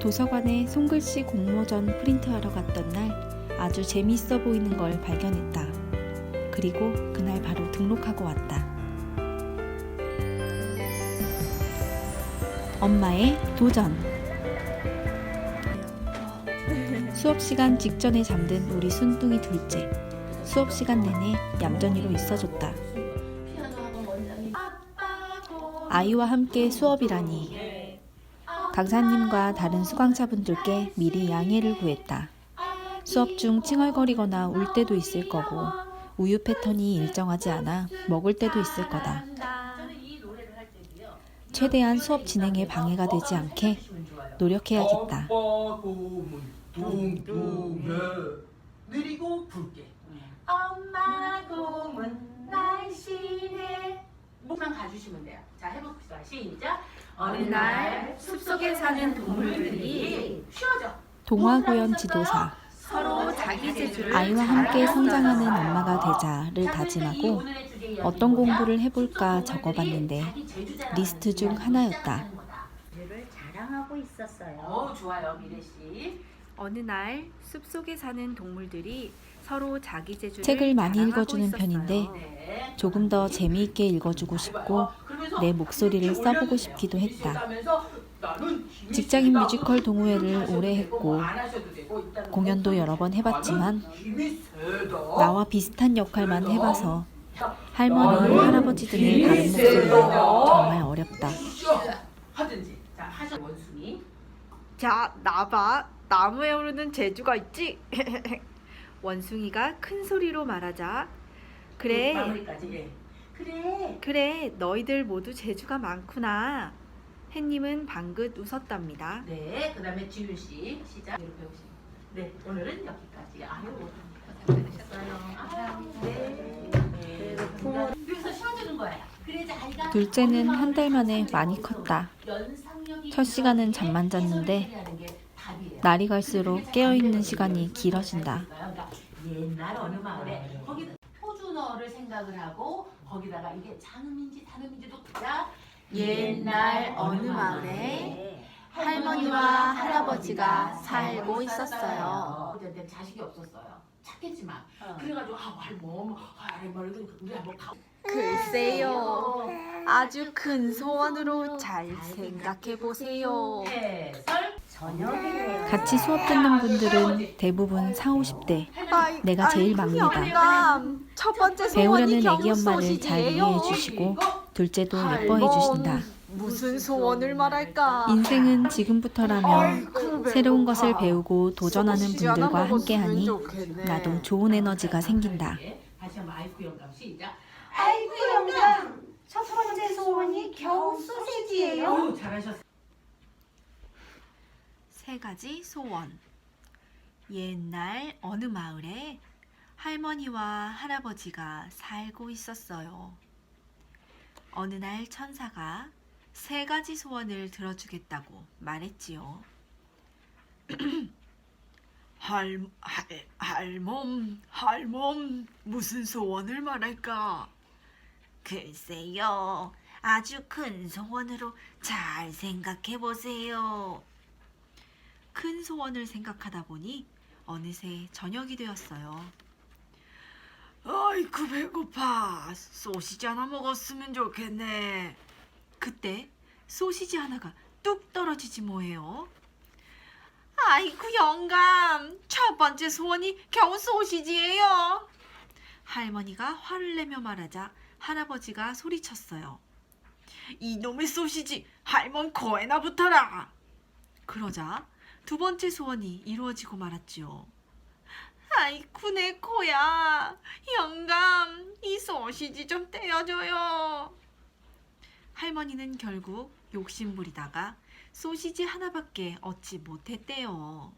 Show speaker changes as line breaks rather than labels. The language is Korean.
도서관에 손글씨 공모전 프린트하러 갔던 날 아주 재미있어 보이는 걸 발견했다. 그리고 그날 바로 등록하고 왔다. 엄마의 도전. 수업 시간 직전에 잠든 우리 순둥이 둘째. 수업 시간 내내 얌전히로 있어줬다. 아이와 함께 수업이라니. 강사님과 다른 수강자분들께 미리 양해를 구했다. 수업 중 칭얼거리거나 울 때도 있을 거고 우유 패턴이 일정하지 않아 먹을 때도 있을 거다. 최대한 수업 진행에 방해가 되지 않게 노력해야겠다.
느리고 붉게
엄마 곰은 날씬해 목만 가주시면 돼요 자 해봅시다 시작 어느 날 숲속에 사는 동물들이 쉬어져
동화고연 지도사
서로 자기 재주를
아이와 함께 성장하는. 엄마가 되자를 다짐하고. 어떤 공부를 해볼까 적어봤는데 리스트 중 하나였다.
자랑하고 있었어요.
어 좋아요 미래 씨
어느 날 숲속에 사는 동물들이 서로 자기 재주를
책을 많이 읽어주는. 편인데
네.
조금 더 재미있게 읽어주고 싶고 내 목소리를 써보고 싶기도 했다. 직장인 뮤지컬 동호회를 오래 했고 공연도 여러 번 해봤지만 나와 비슷한 역할만 해봐서 할머니, 할아버지 등의 다른 목소리는 정말 어렵다.
자
나봐. 나무에 오르는 재주가 있지? 원숭이가 큰 소리로 말하자. 그래,
마무리까지 예. 그래
그래, 너희들 모두 재주가 많구나. 햇님은 방긋 웃었답니다.
네 그 다음에 지윤 씨 시작 이렇게 배우시 네 오늘은 여기까지 아유 잘하셨어요 네 여기서 쉬어주는 거예요 그래야지 아이가
둘째는 한 달 만에 많이 컸다.
연상력이
첫 시간은 잠만 잤는데
해소리라는 게 답이에요.
날이 갈수록 깨어있는 시간이 길어진다.
그러니까 옛날 어느 마을에 거기 표준어를 생각을 하고 거기다가 이게 장음인지 단음인지도 자 옛날 어느 마을에 할머니와 할아버지가 살고 있었어요. 그때 자식이 없었어요. 찾겠지만 그래가지고 아 할멈 할머니 우리 한번 가.
글쎄요. 아주 큰 소원으로 잘 생각해 보세요.
저녁이네요.
같이 수업 듣는 분들은 대부분 4, 50대. 내가 제일 막내다.
첫 번째
배우려는 애기 엄마를 잘. 이해해 주시고 둘째도 예뻐해 주신다.
무슨 소원을 말할까?
인생은 지금부터라면 새로운 것을 배우고 도전하는 분들과 함께하니 나도 좋은 에너지가 생긴다.
다시 한번 아이쿠 영감 시작.
아이고 영감, 첫 번째 소원이 겨우 소시지예요.
어우 잘하셨어요.
세 가지 소원. 옛날 어느 마을에 할머니와 할아버지가 살고 있었어요. 어느 날 천사가 세 가지 소원을 들어주겠다고 말했지요. 할, 할, 할멈, 할멈, 무슨 소원을 말할까? 글쎄요, 아주 큰 소원으로 잘 생각해 보세요. 큰 소원을 생각하다 보니 어느새 저녁이 되었어요. 아이쿠 배고파. 소시지 하나 먹었으면 좋겠네. 그때 소시지 하나가 뚝 떨어지지 뭐예요. 아이쿠 영감. 첫 번째 소원이 겨우 소시지예요. 할머니가 화를 내며 말하자 할아버지가 소리쳤어요. 이놈의 소시지 할멈 코에나 붙어라. 그러자 두 번째 소원이 이루어지고 말았지요. 아이쿠 내 코야. 영감, 이 소시지 좀 떼어줘요. 할머니는 결국 욕심부리다가 소시지 하나밖에 얻지 못했대요.